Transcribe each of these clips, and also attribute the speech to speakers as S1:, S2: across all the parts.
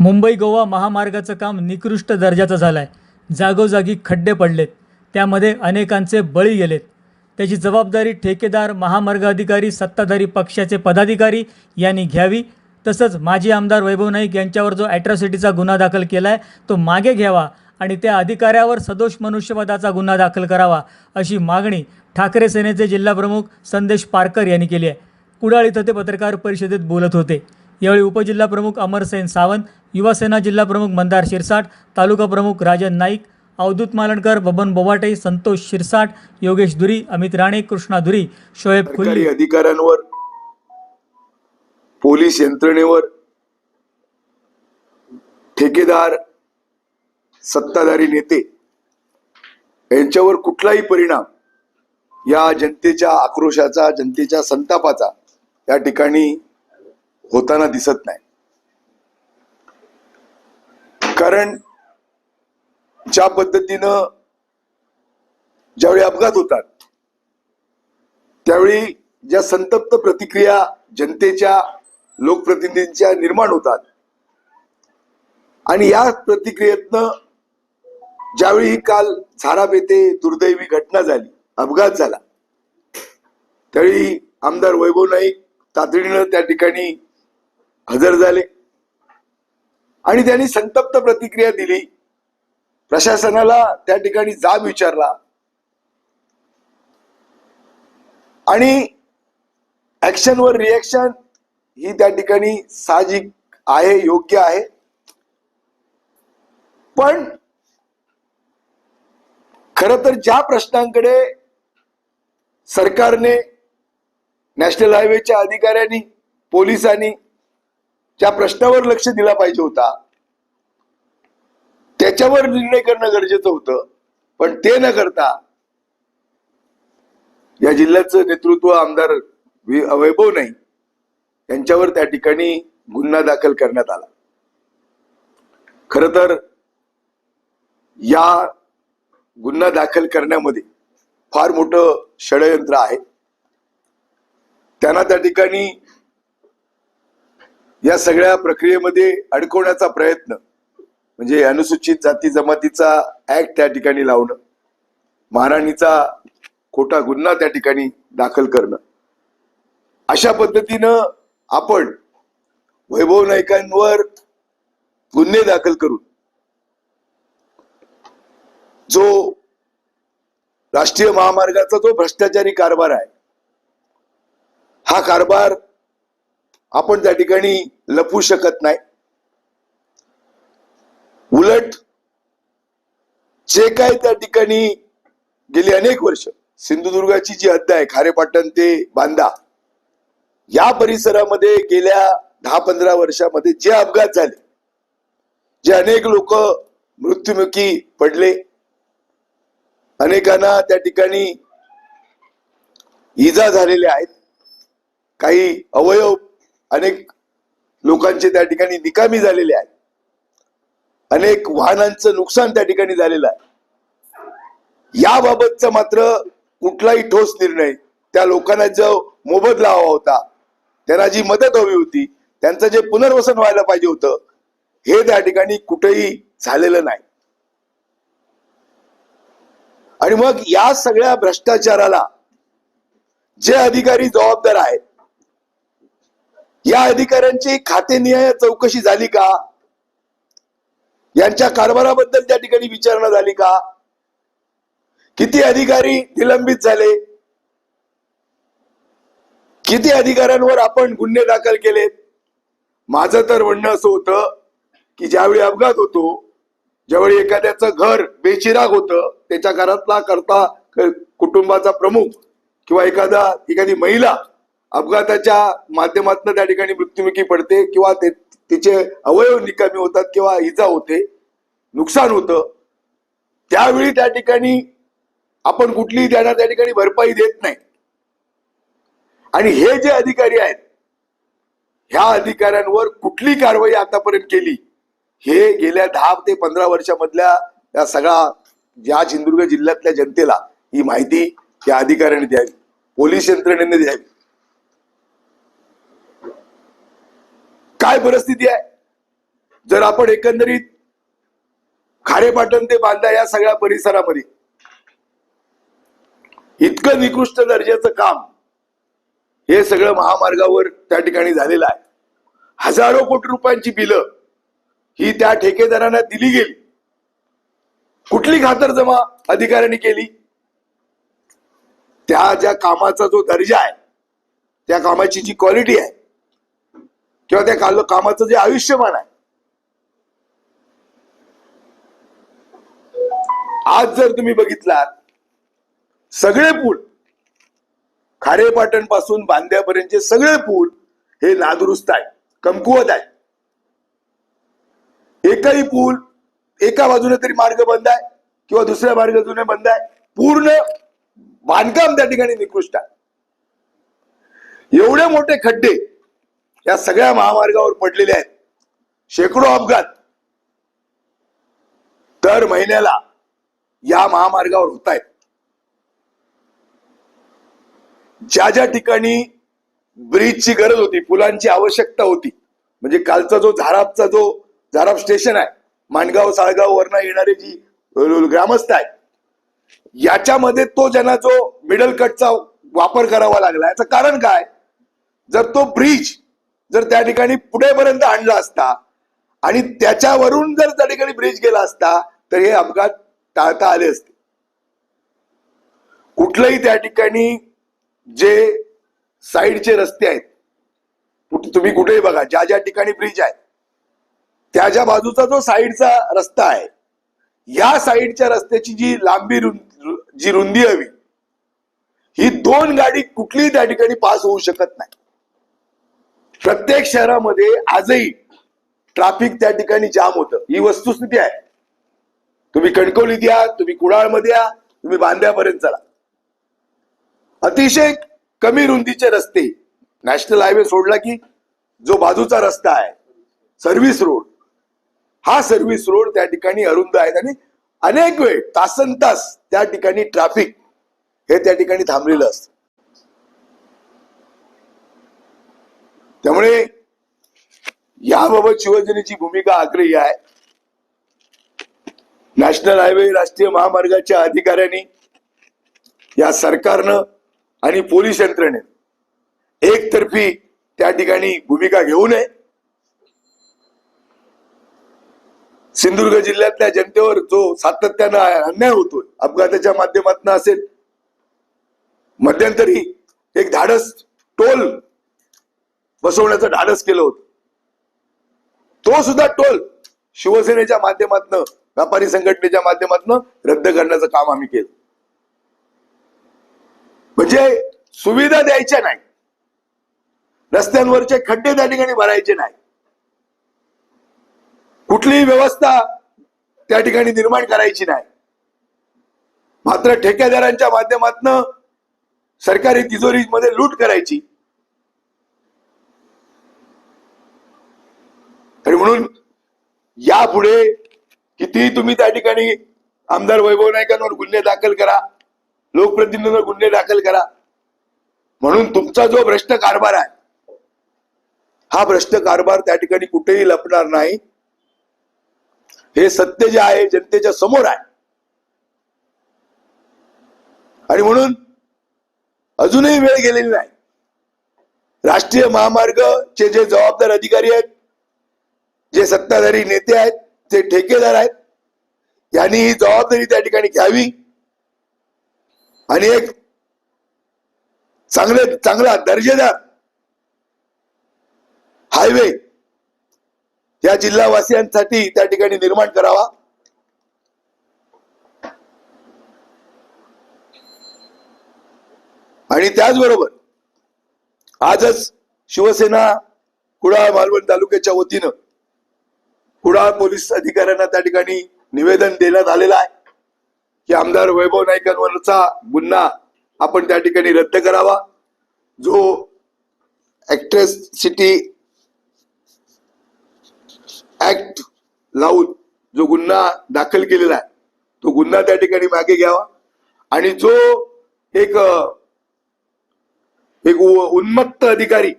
S1: मुंबई गोवा महामार्गाचं काम निकृष्ट दर्जाचं झालं आहे जागोजागी खड्डे पडलेत. त्यामध्ये अनेकांचे बळी गेलेत. त्याची जबाबदारी ठेकेदार महामार्ग अधिकारी सत्ताधारी पक्षाचे पदाधिकारी यांनी घ्यावी. तसंच माजी आमदार वैभव नाईक यांच्यावर जो ॲट्रॉसिटीचा गुन्हा दाखल केला आहे तो मागे घ्यावा आणि त्या अधिकाऱ्यावर सदोष मनुष्यवधाचा गुन्हा दाखल करावा अशी मागणी ठाकरे सेनेचे जिल्हाप्रमुख संदेश पारकर यांनी केली आहे. कुडाळ इथं ते पत्रकार परिषदेत बोलत होते. यावेळी उपजिल्हाप्रमुख अमरसेन सावंत युवासेना जिल्हाप्रमुख मंदार शिरसाट तालुका प्रमुख राजन नाईक अवधूत मालणकर बबन बोवाटे संतोष शिरसाट योगेश दुरी अमित राणे कृष्णा दुरी शोएब खुल्ली.
S2: अधिकाऱ्यांवर पोलीस यंत्रणेवर ठेकेदार सत्ताधारी नेते यांच्यावर कुठलाही परिणाम या जनतेच्या आक्रोशाचा जनतेच्या संतापाचा या ठिकाणी होताना दिसत नाही. कारण ज्या पद्धतीनं ज्यावेळी अपघात होतात त्यावेळी ज्या संतप्त प्रतिक्रिया जनतेच्या लोकप्रतिनिधींच्या निर्माण होतात. आणि या प्रतिक्रियेतनं ज्यावेळी काल झाराप येथे दुर्दैवी घटना झाली अपघात झाला त्यावेळी आमदार वैभव नाईक तातडीनं त्या ठिकाणी हजर झाले. आणि त्यांनी संतप्त प्रतिक्रिया दिली. प्रशासनाला त्या ठिकाणी जाब विचारला. आणि ऍक्शनवर रिॲक्शन ही त्या ठिकाणी साहजिक आहे योग्य आहे. पण खर तर ज्या प्रश्नांकडे सरकारने नॅशनल हायवेच्या अधिकाऱ्यांनी पोलिसांनी ज्या प्रश्नावर लक्ष दिला पाहिजे होता त्याच्यावर निर्णय करणं गरजेचं होतं. पण ते न करता या जिल्ह्याचं नेतृत्व आमदार वैभव नाही यांच्यावर त्या ठिकाणी गुन्हा दाखल करण्यात आला. खर तर या गुन्हा दाखल करण्यामध्ये फार मोठं षडयंत्र आहे. त्यांना त्या ठिकाणी या सगळ्या प्रक्रियेमध्ये अडकवण्याचा प्रयत्न म्हणजे अनुसूचित जाती जमातीचा ऍक्ट त्या ठिकाणी लावणं महाराणीचा खोटा गुन्हा त्या ठिकाणी दाखल करणं. अशा पद्धतीनं आपण वैभव नाईकांवर गुन्हे दाखल करून जो राष्ट्रीय महामार्गाचा जो भ्रष्टाचारी कारभार आहे हा कारभार आपण त्या ठिकाणी लपवू शकत नाही. उलट जे काय त्या ठिकाणी गेली अनेक वर्ष सिंधुदुर्गाची जी हद्द आहे खारेपाटण ते बांदा या परिसरामध्ये गेल्या दहा पंधरा वर्षामध्ये जे अपघात झाले जे अनेक लोक मृत्युमुखी पडले अनेकांना त्या ठिकाणी इजा झालेल्या आहेत काही अवयव अनेक लोकांचे त्या ठिकाणी निकामी झालेले आहे अनेक वाहनांचं नुकसान त्या ठिकाणी झालेलं आहे. याबाबतचा मात्र कुठलाही ठोस निर्णय त्या लोकांना जो मोबदला हवा होता त्यांना जी मदत हवी होती त्यांचं जे पुनर्वसन व्हायला पाहिजे होतं हे त्या ठिकाणी कुठेही झालेलं नाही. आणि मग या सगळ्या भ्रष्टाचाराला जे अधिकारी जबाबदार आहेत या अधिकाऱ्यांची खातेनिहाय चौकशी झाली का? यांच्या कारभाराबद्दल त्या ठिकाणी विचारणा झाली का? किती अधिकारी निलंबित झाले? किती अधिकाऱ्यांवर आपण गुन्हे दाखल केलेत? माझं तर म्हणणं असं होतं की ज्यावेळी अपघात होतो ज्यावेळी एखाद्याचं घर बेचिराग होतं त्याच्या घरातला करता कुटुंबाचा प्रमुख किंवा एखादा एखादी महिला अपघाताच्या माध्यमातून त्या ठिकाणी मृत्युमुखी पडते किंवा ते तिचे अवयव निकामी होतात किंवा इजा होते नुकसान होतं त्यावेळी त्या ठिकाणी आपण कुठलीही त्यांना त्या ठिकाणी भरपाई देत नाही. आणि हे जे अधिकारी आहेत ह्या अधिकाऱ्यांवर कुठली कारवाई आतापर्यंत केली हे गेल्या दहा ते पंधरा वर्षामधल्या या सगळा या सिंधुदुर्ग जिल्ह्यातल्या जनतेला ही माहिती त्या अधिकाऱ्यांनी द्यावी पोलीस यंत्रणेने द्यावी. काय परिस्थिती आहे? जर आपण एकंदरीत खारेपाटण ते बांधा या सगळ्या परिसरामध्ये इतकं निकृष्ट दर्जाचं काम हे सगळं महामार्गावर त्या ठिकाणी झालेलं आहे. हजारो कोटी रुपयांची बिलं ही त्या ठेकेदारांना दिली गेली. कुठली खातरजमा अधिकाऱ्यांनी केली? त्या ज्या कामाचा जो दर्जा आहे त्या कामाची जी क्वालिटी आहे किंवा त्या काल- कामाचं जे आयुष्यमान आहे. आज जर तुम्ही बघितलात सगळे पूल खारेपाटणपासून बांध्यापर्यंतचे सगळे पूल हे नादुरुस्त आहे कमकुवत आहे एकही पूल एका बाजूने तरी मार्ग बंद आहे किंवा दुसऱ्या मार्गातून बंद आहे. पूर्ण बांधकाम त्या ठिकाणी निकृष्ट आहे. एवढे मोठे खड्डे या सगळ्या महामार्गावर पडलेले आहेत. शेकडो अपघात. दर महिन्याला या महामार्गावर होत आहेत. ज्या ज्या ठिकाणी ब्रिजची गरज होती पुलांची आवश्यकता होती म्हणजे कालचा जो झारापचा जो झाराप स्टेशन आहे माणगाव साळगाव वरनं येणारे जी ग्रामस्थ आहेत याच्यामध्ये तो ज्यांना जो मिडल कटचा वापर करावा लागला याचं कारण काय? जर तो ब्रिज जर त्या ठिकाणी पुढेपर्यंत आणला असता आणि त्याच्यावरून जर त्या ठिकाणी ब्रिज गेला असता तर हे अपघात टाळता आले असते. कुठलंही त्या ठिकाणी जे साईडचे रस्ते आहेत कुठे- तुम्ही कुठेही बघा ज्या ज्या ठिकाणी ब्रिज आहे त्या ज्या बाजूचा जो साईडचा रस्ता आहे या साईडच्या रस्त्याची जी लांबी रुं- जी रुंदी हवी ही दोन गाडी कुठलीही त्या ठिकाणी पास होऊ शकत नाही. प्रत्येक शहरामध्ये आजही ट्राफिक त्या ठिकाणी जाम होतं. ही वस्तुस्थिती आहे. तुम्ही कणकवलीत या तुम्ही कुडाळमध्ये या तुम्ही बांध्यापर्यंत चला. अतिशय कमी रुंदीचे रस्ते. नॅशनल हायवे सोडला की जो बाजूचा रस्ता आहे सर्व्हिस रोड हा सर्व्हिस रोड त्या ठिकाणी अरुंद आहेत आणि अनेक वेळ तासन तास त्या ठिकाणी ट्रॅफिक हे त्या ठिकाणी थांबलेलं असतं. त्यामुळे याबाबत शिवसेनेची भूमिका आग्रही आहे. नॅशनल हायवे राष्ट्रीय महामार्गाच्या अधिकाऱ्यांनी या सरकारनं आणि पोलीस यंत्रणेने एकतर्फी त्या ठिकाणी भूमिका घेऊ नये. सिंधुदुर्ग जिल्ह्यातल्या जनतेवर जो सातत्यानं अन्याय होतोय अपघाताच्या माध्यमातून असेल मध्यंतरी एक धाडस टोल बसवण्याचं धाडस केलं होतं. तो सुद्धा टोल शिवसेनेच्या माध्यमातनं व्यापारी संघटनेच्या माध्यमातनं रद्द करण्याचं काम आम्ही केलं. म्हणजे सुविधा द्यायच्या नाही. रस्त्यांवरचे खड्डे त्या ठिकाणी भरायचे नाही. कुठलीही व्यवस्था त्या ठिकाणी निर्माण करायची नाही. मात्र ठेकेदारांच्या माध्यमातनं सरकारी तिजोरीमध्ये लूट करायची. आणि म्हणून यापुढे कितीही तुम्ही त्या ठिकाणी आमदार वैभव नायकांवर गुन्हे दाखल करा लोकप्रतिनिधींवर गुन्हे दाखल करा म्हणून तुमचा जो भ्रष्ट कारभार आहे हा भ्रष्ट कारभार त्या ठिकाणी कुठेही लपणार नाही. हे सत्य जे आहे जनतेच्या समोर आहे. आणि म्हणून अजूनही वेळ गेलेली नाही. राष्ट्रीय महामार्गचे जे जबाबदार अधिकारी आहेत जे सत्ताधारी नेते आहेत जे ठेकेदार आहेत यांनी ही जबाबदारी त्या ठिकाणी घ्यावी. आणि एक चांगले चांगला दर्जेदार हायवे या जिल्हावासियांसाठी त्या ठिकाणी निर्माण करावा. आणि त्याचबरोबर आजच शिवसेना कुडाळ मालवण तालुक्याच्या वतीनं कुडाळ पोलीस अधिकाऱ्यांना त्या ठिकाणी निवेदन देण्यात आलेलं आहे. की आमदार वैभव नाईकांवरचा गुन्हा आपण त्या ठिकाणी रद्द करावा. जो ऍक्ट्रेस सिटी ऍक्ट लावून जो गुन्हा दाखल केलेला आहे तो गुन्हा त्या ठिकाणी मागे घ्यावा. आणि जो एक एक उन्मत्त अधिकारी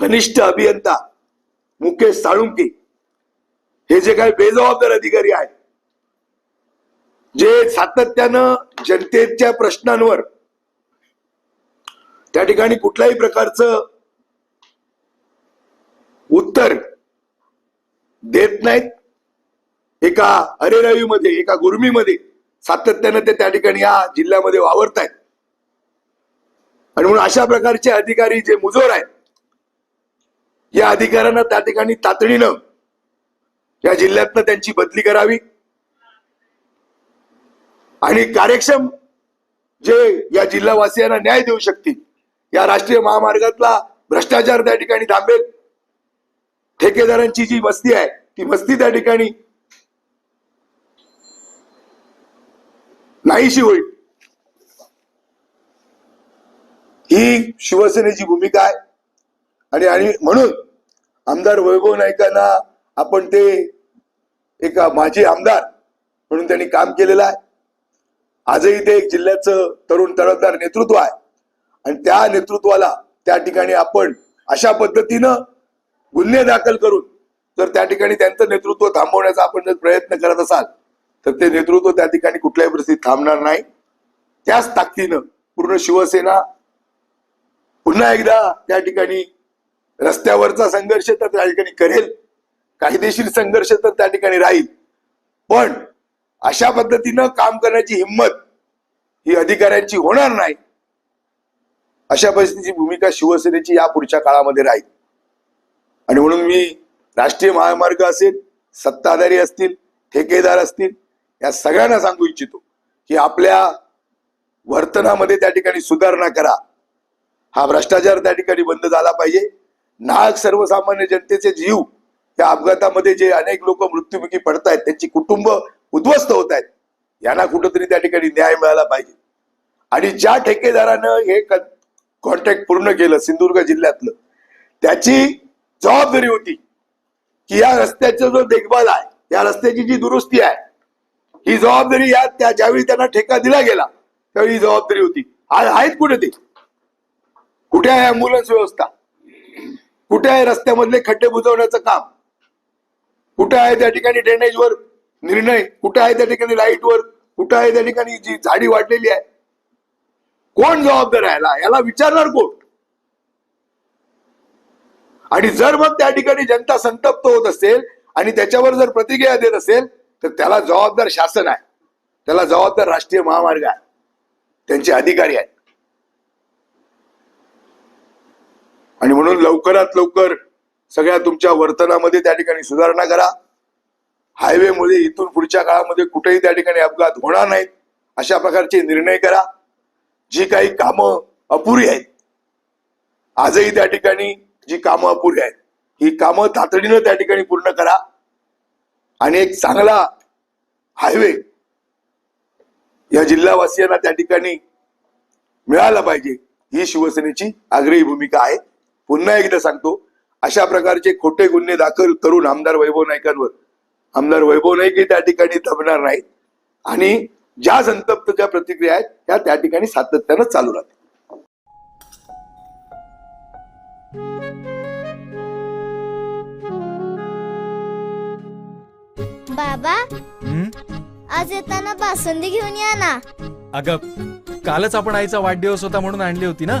S2: कनिष्ठ अभियंता मुकेश साळुंके हे जे काही बेजबाबदार अधिकारी आहेत जे सातत्यानं जनतेच्या प्रश्नांवर त्या ठिकाणी कुठल्याही प्रकारचं उत्तर देत नाहीत. एका अरेरावीमध्ये एका गुरमीमध्ये सातत्यानं ते त्या ठिकाणी या जिल्ह्यामध्ये वावरत आहेत. आणि म्हणून अशा प्रकारचे अधिकारी जे मुजोर आहेत या अधिकाऱ्यांना त्या ठिकाणी तातडीनं या जिल्ह्यातनं त्यांची बदली करावी. आणि कार्यक्षम जे या जिल्हावासियांना न्याय देऊ शकतील या राष्ट्रीय महामार्गातला भ्रष्टाचार त्या ठिकाणी थांबेल. ठेकेदारांची जी मस्ती आहे ती मस्ती त्या ठिकाणी नाहीशी होईल. ही शिवसेनेची भूमिका आहे. आणि आणि म्हणून आमदार वैभव नाईकांना आपण ते एक माजी आमदार म्हणून त्यांनी काम केलेलं आहे. आजही ते एक जिल्ह्याचं तरुण तडफदार नेतृत्व आहे. आणि त्या नेतृत्वाला त्या ठिकाणी आपण अशा पद्धतीनं गुन्हे दाखल करून जर त्या ठिकाणी त्यांचं नेतृत्व थांबवण्याचा आपण जर प्रयत्न करत असाल तर ते नेतृत्व त्या ठिकाणी कुठल्याही परिस्थितीत थांबणार नाही. त्याच ताकदीनं पूर्ण शिवसेना पुन्हा एकदा त्या ठिकाणी रस्त्यावरचा संघर्ष तर त्या ठिकाणी करेल. कायदेशीर संघर्ष तर त्या ठिकाणी राहील. पण अशा पद्धतीनं काम करण्याची हिंमत ही अधिकाऱ्यांची होणार नाही. अशा परिस्थितीची भूमिका शिवसेनेची या पुढच्या काळामध्ये राहील. आणि म्हणून मी राष्ट्रीय महामार्ग असेल सत्ताधारी असतील ठेकेदार असतील या सगळ्यांना सांगू इच्छितो की आपल्या वर्तनामध्ये त्या ठिकाणी सुधारणा करा. हा भ्रष्टाचार त्या ठिकाणी बंद झाला पाहिजे. नाग सर्वसामान्य जनतेचे जीव या अपघातामध्ये जे अनेक लोक मृत्युमुखी पडत आहेत त्यांची कुटुंब उद्ध्वस्त होत आहेत यांना कुठंतरी त्या ठिकाणी न्याय मिळाला पाहिजे. आणि ज्या ठेकेदारानं हे कॉन्ट्रॅक्ट पूर्ण केलं सिंधुदुर्ग जिल्ह्यातलं त्याची जबाबदारी होती की या रस्त्याचा जो देखभाल आहे या रस्त्याची जी दुरुस्ती आहे ही जबाबदारी या त्या ज्यावेळी त्यांना ठेका दिला गेला त्यावेळी ही जबाबदारी होती. आज आहेत कुठे ते? कुठे आहे अँब्युलन्स व्यवस्था? कुठे आहे रस्त्यामधले खड्डे बुजवण्याचं काम? कुठं आहे त्या ठिकाणी ड्रेनेजवर निर्णय. कुठं आहे त्या ठिकाणी लाईटवर कुठं आहे त्या ठिकाणी जी झाडी वाढलेली आहे? कोण जबाबदार आहे याला? याला विचारणार कोण? आणि जर मग त्या ठिकाणी जनता संतप्त होत असेल आणि त्याच्यावर जर प्रतिक्रिया देत असेल तर त्याला जबाबदार शासन आहे. त्याला जबाबदार राष्ट्रीय महामार्ग आहे. त्यांचे अधिकारी आहेत. आणि म्हणून लवकरात लवकर सगळ्या तुमच्या वर्तनामध्ये त्या ठिकाणी सुधारणा करा. हायवे मध्ये इथून पुढच्या काळामध्ये कुठेही त्या ठिकाणी अपघात होणार नाहीत अशा प्रकारचे निर्णय करा. जी काही कामं अपुरी आहेत आजही त्या ठिकाणी जी कामं अपुरी आहेत ही कामं तातडीनं त्या ठिकाणी पूर्ण करा. आणि एक चांगला हायवे या जिल्हावासियांना त्या ठिकाणी मिळाला पाहिजे ही शिवसेनेची आग्रही भूमिका आहे. पुन्हा एकदा सांगतो अशा प्रकारचे खोटे गुन्हे दाखल करून आमदार वैभव नाईकांवर. आमदार वैभव नाईकही त्या ठिकाणी दबणार नाहीत. आणि ज्या संतप्त ज्या प्रतिक्रिया आहेत त्या त्या ठिकाणी सातत्यानं चालू राहतील.
S3: बाबा
S4: हं?
S3: आज येताना बासुंदी घेऊन या ना.
S4: अगं कालच आपण आईचा वाढदिवस होता म्हणून आणली होती ना?